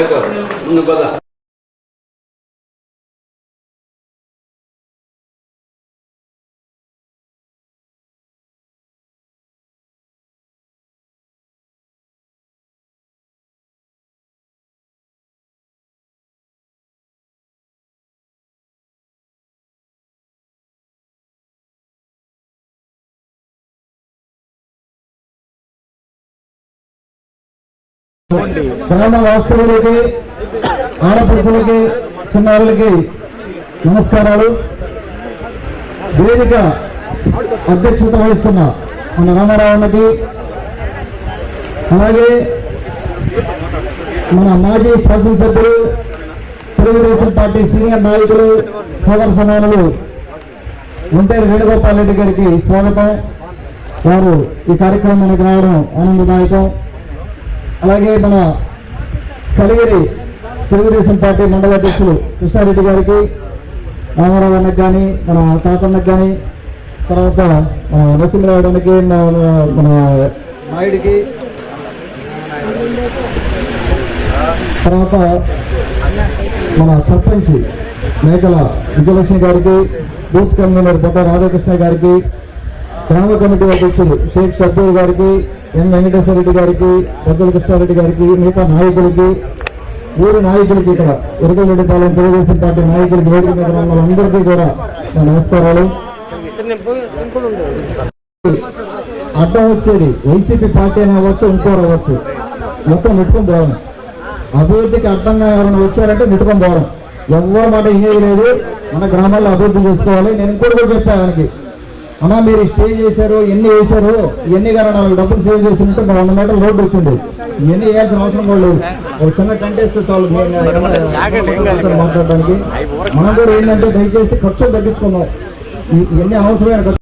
D'accord. Nous. గ్రామ వాస్తవులకి ఆడపడుతులకి చిన్నారులకి నమస్కారాలు. వేదిక అధ్యక్షత వహిస్తున్న మన రామారావుకి అలాగే మన మాజీ శాసనసభ్యులు తెలుగుదేశం పార్టీ సీనియర్ నాయకులు సోదర సమానులు ఒంటేరు వేణుగోపాల్ రెడ్డి గారికి స్వాగతం. వారు ఈ కార్యక్రమానికి రావడం ఆనందదాయకం. అలాగే మన కలిగిరి తెలుగుదేశం పార్టీ మండల అధ్యక్షులు కృష్ణారెడ్డి గారికి రామారావు అన్నకు కానీ మన తాతన్నకు కానీ తర్వాత మన మన నాయుడికి తర్వాత మన సర్పంచ్ మేకల విజయలక్ష్మి గారికి బూత్ కన్వీనర్ బొట్ట రాధాకృష్ణ గారికి గ్రామ కమిటీ అధ్యక్షులు షేక్ సబ్బూర్ గారికి ఎం వెంకటేశ్వర రెడ్డి గారికి పెద్దల కృష్ణారెడ్డి గారికి మిగతా నాయకులకి ఊరి నాయకులకి ఇక్కడ ఇరగరెడ్డిపాలెం తెలుగుదేశం పార్టీ నాయకులకి వేదిక మీద కూడా నా నమస్కారాలు. అడ్డం వచ్చేది. వైసీపీ పార్టీ అయినా అవ్వచ్చు ఇంకోరు అవ్వచ్చు. మొత్తం నెట్టుకొని పోవడం అభివృద్ధికి అడ్డంగా ఎవరైనా వచ్చారంటే నెట్టుకొని పోవడం ఎవరి మాట ఇనేది లేదు. మన గ్రామాల్లో అభివృద్ధి చేసుకోవాలి. నేను ఇంకోటి కూడా చెప్పాను ఆయనకి. అన్నా మీరు స్టే చేశారు ఎన్ని వేశారు ఎన్ని కానీ నాలుగు డబ్బులు సేవ్ చేసి ఉంటే మా వంద మీటర్ల రోడ్డు వచ్చింది. ఇవన్నీ వేయాల్సిన అవసరం కూడా లేదు. ఒక చిన్న కంటెస్ట్ చాలు మాట్లాడడానికి. మనం కూడా ఏంటంటే దయచేసి ఖర్చులు తగ్గించుకుందాం. ఈ- ఇవన్నీ అవసరమైన ఖర్చు